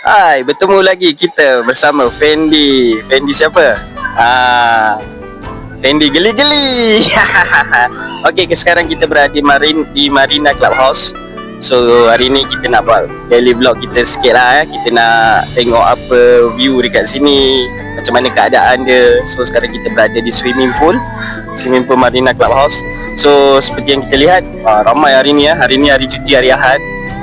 Hai, bertemu lagi kita bersama Fendi. Fendi siapa? Ah, Fendi geli-geli. Okey, ke sekarang kita berada di Marin di Marina Clubhouse. So hari ni kita nak buat daily vlog kita sikit lah eh. Kita nak tengok apa view dekat sini Macam mana keadaan dia So sekarang kita berada di swimming pool Swimming pool Marina Clubhouse So seperti yang kita lihat uh, Ramai hari ni ya Hari ni hari cuti hari Ahad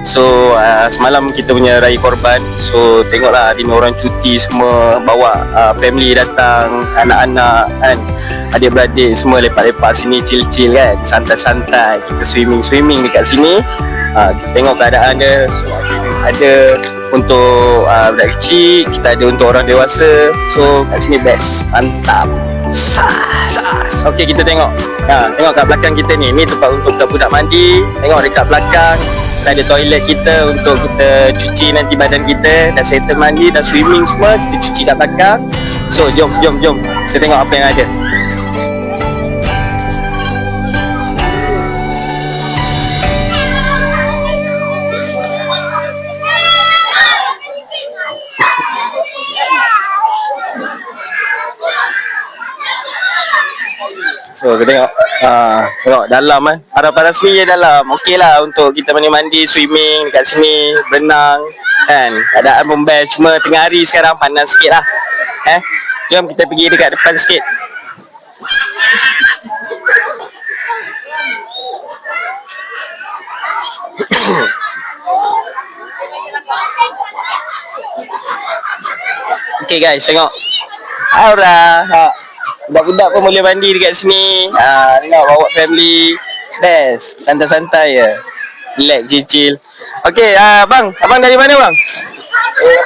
So uh, semalam kita punya raya korban So tengoklah hari ni orang cuti semua Bawa uh, family datang Anak-anak kan Adik-beradik semua lepak-lepak sini chill-chill kan Santai-santai Kita swimming-swimming dekat sini. Uh, Kita tengok keadaan dia So ada untuk uh, budak kecil Kita ada untuk orang dewasa. So kat sini best Mantap Sas Okay kita tengok. Ha, Tengok kat belakang kita ni. Ni tempat untuk budak-budak mandi. Tengok dekat belakang ada toilet kita untuk kita cuci nanti badan kita. Dah settle mandi, dah swimming semua Kita cuci kat belakang. So jom, jom, jom. Kita tengok apa yang ada kita tengok uh, Tengok dalam eh. Paras-paras ni je dalam. Okey lah untuk kita mandi-mandi Swimming dekat sini Berenang Kan? Keadaan best. Cuma tengah hari sekarang Panas sikit lah Eh. Jom kita pergi dekat depan sikit. Okay guys tengok. Aura. ha. Budak-budak pun boleh mandi dekat sini ha, Tengok bawa family Best Santai-santai je Relax chill Okay uh, bang Abang dari mana bang?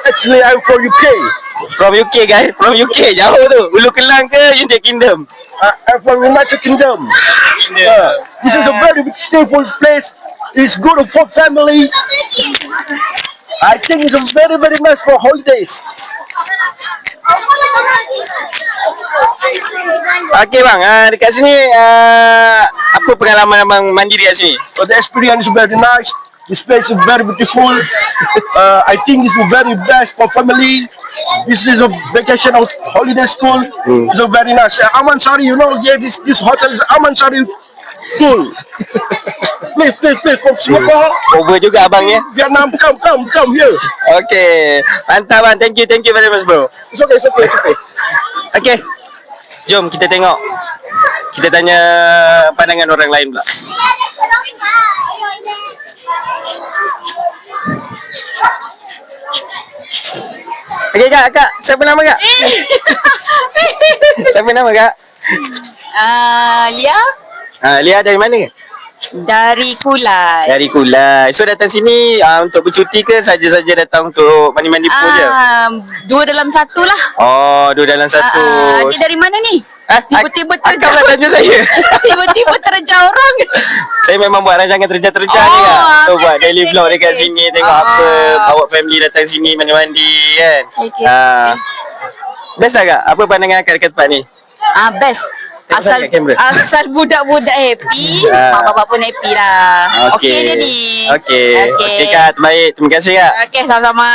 Actually, I'm from UK. From UK guys From UK Jauh tu Ulu Kelang ke United Kingdom? Uh, I'm from United Kingdom. Uh, this is a very beautiful place. It's good for family. I think it's a very, very nice for holidays. Okay bang uh, Dekat sini uh, Apa pengalaman abang mandi dekat sini? But the experience is very nice. This place is very beautiful. Uh, I think it's very best for family. This is a vacation of holiday school. It's a very nice. Uh, Aman Sari, you know, yeah, this this hotel is Aman Sari pool. please, please, please, from Singapore, Over juga abang ya Vietnam, come, come, come here. Okay Mantap bang Thank you Thank you very much bro It's okay, it's okay, it's okay. Okay Jom kita tengok Kita tanya pandangan orang lain pula Okay kak, kak Siapa nama kak? Siapa nama kak? Ah, Lia Ha, Lia dari mana? Dari Kulai. Dari Kulai So datang sini uh, untuk bercuti ke Saja-saja datang untuk mandi-mandi pool je? Ah, dua dalam satu lah. Oh, dua dalam satu Ah, dia dari mana ni? Ah, Tiba-tiba Akak terjauh. pula tanya saya Tiba-tiba terjauh orang. Saya memang buat rancangan terjah-terjah ni Oh, lah So okay, buat okay, daily okay, vlog okay. dekat sini Tengok Ah. apa Bawa family datang sini mandi-mandi kan Okay, okay, Ah. Best tak kak? Apa pandangan akak dekat tempat ni? Ah, best. Asal kamera. asal budak-budak happy, Ah. mak bapak pun happy lah. Okey je ni. Okey Okey. Okey kak, terbaik Terima kasih kak Okey, sama-sama.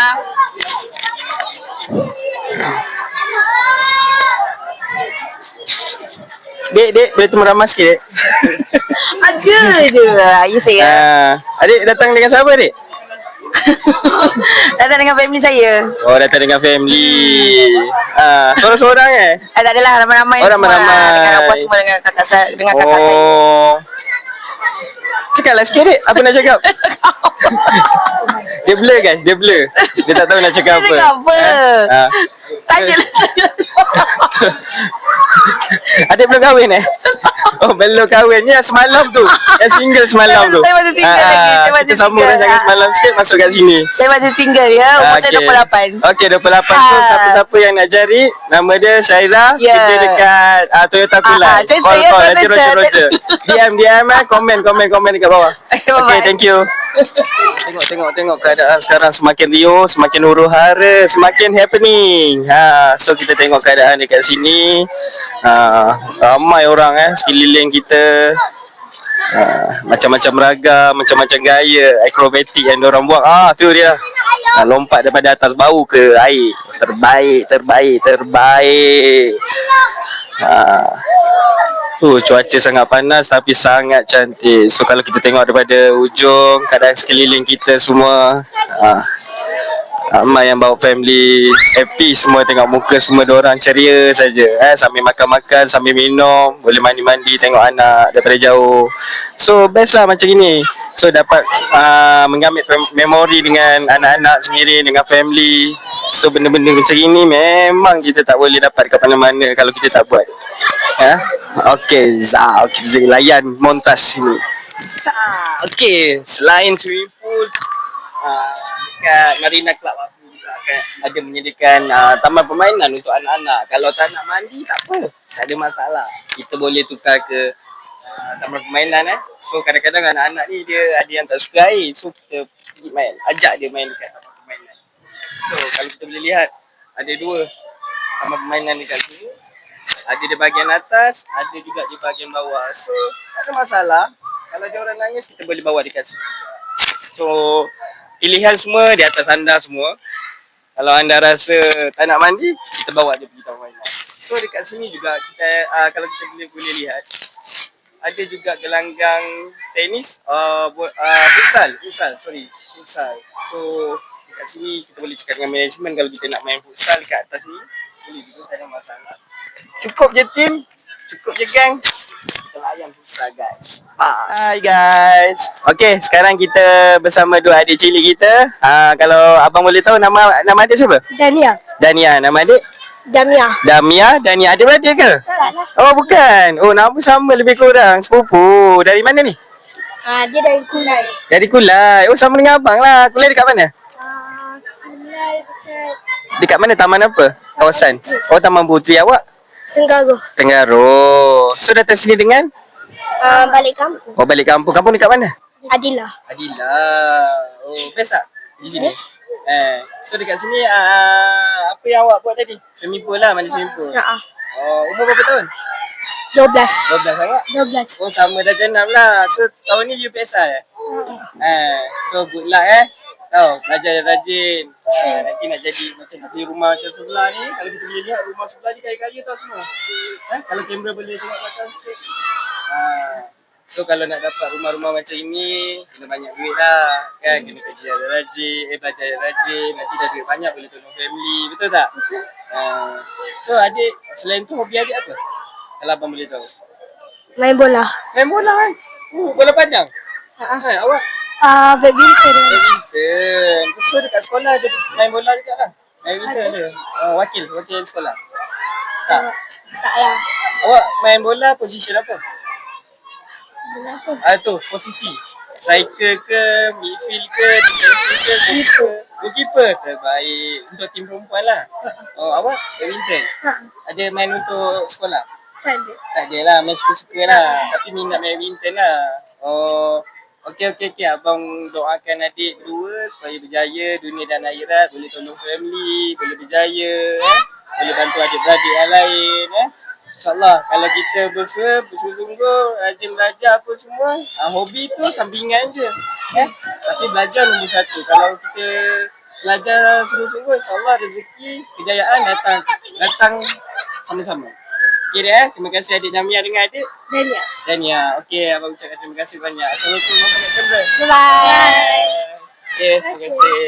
Dek, dek, boleh temu ramah sikit dek? Ada je. Ya saya. Ah, adik datang dengan siapa dek? Datang dengan family saya. Oh datang dengan family ah, Seorang-seorang eh? Ah, tak adalah ramai-ramai Oh, ramai-ramai. Dengan apa semua dengan kakak saya, dengan kakak saya. Oh Cakaplah sikit dek, apa nak cakap? dia blur guys, dia blur Dia tak tahu nak cakap Dia apa cakap apa? Ah. Tanya Adik belum kahwin eh? Oh belum kahwin. Ni yang semalam tu. Yang single semalam tu. Saya masih single Ah, lagi, saya masih Kita sambung single. Ah. semalam sikit Masuk kat sini. Saya masih single ya. Umur saya 28. Okey 28 tu Ah. Siapa-siapa yang nak cari? Nama dia Syaira Ya. Kerja dekat uh, Toyota Kulai Ah, ah, saya- Call saya call Nanti saya- roger saya- roger DM DM eh. Komen komen komen dekat bawah. Okay, Okay thank you Tengok tengok tengok keadaan sekarang semakin riuh, semakin huru hara, semakin happening. Ha, so kita tengok keadaan dekat sini. Ha, ramai orang eh sekeliling kita. Ha, macam-macam ragam, macam-macam gaya akrobatik yang orang buat. Ah tu dia. ha, Lompat daripada atas bau ke air Terbaik, terbaik, terbaik ha. Tu cuaca sangat panas tapi sangat cantik So kalau kita tengok daripada ujung Keadaan sekeliling kita semua ha. Ramai yang bawa family Happy semua tengok muka semua orang ceria saja eh sambil makan-makan sambil minum boleh mandi-mandi tengok anak daripada jauh. So best lah macam ini. So dapat uh, mengambil memori dengan anak-anak sendiri dengan family. So benda-benda macam ini memang kita tak boleh dapat kat mana-mana kalau kita tak buat. Ya. Okay, Zah, kita layan montas sini. Zah, okay, selain swimming pool, uh, dekat Marina Club aku juga akan ada menyediakan uh, taman permainan untuk anak-anak. Kalau tak nak mandi tak apa, tak ada masalah. Kita boleh tukar ke uh, taman permainan eh. So kadang-kadang anak-anak ni dia ada yang tak suka air. So kita pergi main, ajak dia main dekat taman permainan. So kalau kita boleh lihat ada dua taman permainan dekat sini. Ada di bahagian atas, ada juga di bahagian bawah. So tak ada masalah. Kalau dia orang nangis kita boleh bawa dekat sini. So pilihan semua di atas anda semua. Kalau anda rasa tak nak mandi, kita bawa dia pergi taman mainan. So dekat sini juga kita uh, kalau kita boleh boleh lihat ada juga gelanggang tenis buat uh, futsal, futsal, sorry, futsal. So dekat sini kita boleh cakap dengan management kalau kita nak main futsal dekat atas ni boleh juga tak ada masalah. Cukup je tim, cukup je gang. Kita layan futsal guys. Hai guys. Okay, sekarang kita bersama dua adik cilik kita. Ha, kalau abang boleh tahu nama nama adik siapa? Dania. Dania. Nama adik? Damia. Damia. Dania. Adik beradik ke? Oh bukan. Oh nama sama lebih kurang. Sepupu. Dari mana ni? Ah, dia dari Kulai. Dari Kulai. Oh sama dengan abang lah. Kulai dekat mana? Ah, Kulai dekat Dekat mana? Taman apa? Kawasan? Oh Taman Putri awak? Tenggaru. Tenggaro. So datang sini dengan? Ah, balik kampung. Oh balik kampung. Kampung dekat mana? Adila. Adila. Oh, best tak? Di sini. Eh, so dekat sini uh, apa yang awak buat tadi? Swimming pool lah, mandi swimming pool. Ah. Oh, umur berapa tahun? 12. 12 awak? 12. Oh, sama dah jenam lah. So, tahun ni you PSI eh? Eh, so good luck eh. Tahu, belajar rajin. Eh, nanti nak jadi macam di rumah macam sebelah ni. Kalau kita boleh lihat rumah sebelah ni kaya-kaya tau semua. Eh, kalau kamera boleh tengok belakang sikit. Ah. So kalau nak dapat rumah-rumah macam ini Kena banyak duit lah kan Kena kerja ada rajin Eh belajar ada rajin Nanti dah duit banyak boleh tolong family Betul tak? Uh, so adik Selain tu hobi adik apa? Kalau abang boleh tahu Main bola. Main bola kan? Uh, bola panjang? Ah, Ha, awak? Ah. badminton. Badminton So dekat sekolah ada main bola juga lah Badminton ada uh, Wakil, wakil sekolah Tak? Tak lah. Awak main bola position apa? Bola apa? Ah tu posisi. Striker ke, midfield ke, defensive ke, goalkeeper. Goalkeeper terbaik untuk tim perempuan lah. Oh awak badminton. Ha, Ada main untuk sekolah? tak ada. Tak ada lah, main suka-suka lah. Tapi minat main badminton lah. Oh, okey okey okey. Abang doakan adik berdua supaya berjaya dunia dan akhirat. Boleh tolong family, boleh berjaya. Eh? Boleh bantu adik-beradik yang lain. Eh? InsyaAllah kalau kita bersua, bersungguh-sungguh, rajin belajar apa semua, ah, hobi tu sampingan je. Eh? Tapi belajar nombor satu. Kalau kita belajar sungguh-sungguh, insyaAllah rezeki, kejayaan datang datang sama-sama. Okay dia eh. Terima kasih adik Jamia dengan adik Dania. Dania. Okey, abang ucapkan terima kasih banyak. Assalamualaikum warahmatullahi wabarakatuh. Bye. Okay, terima kasih.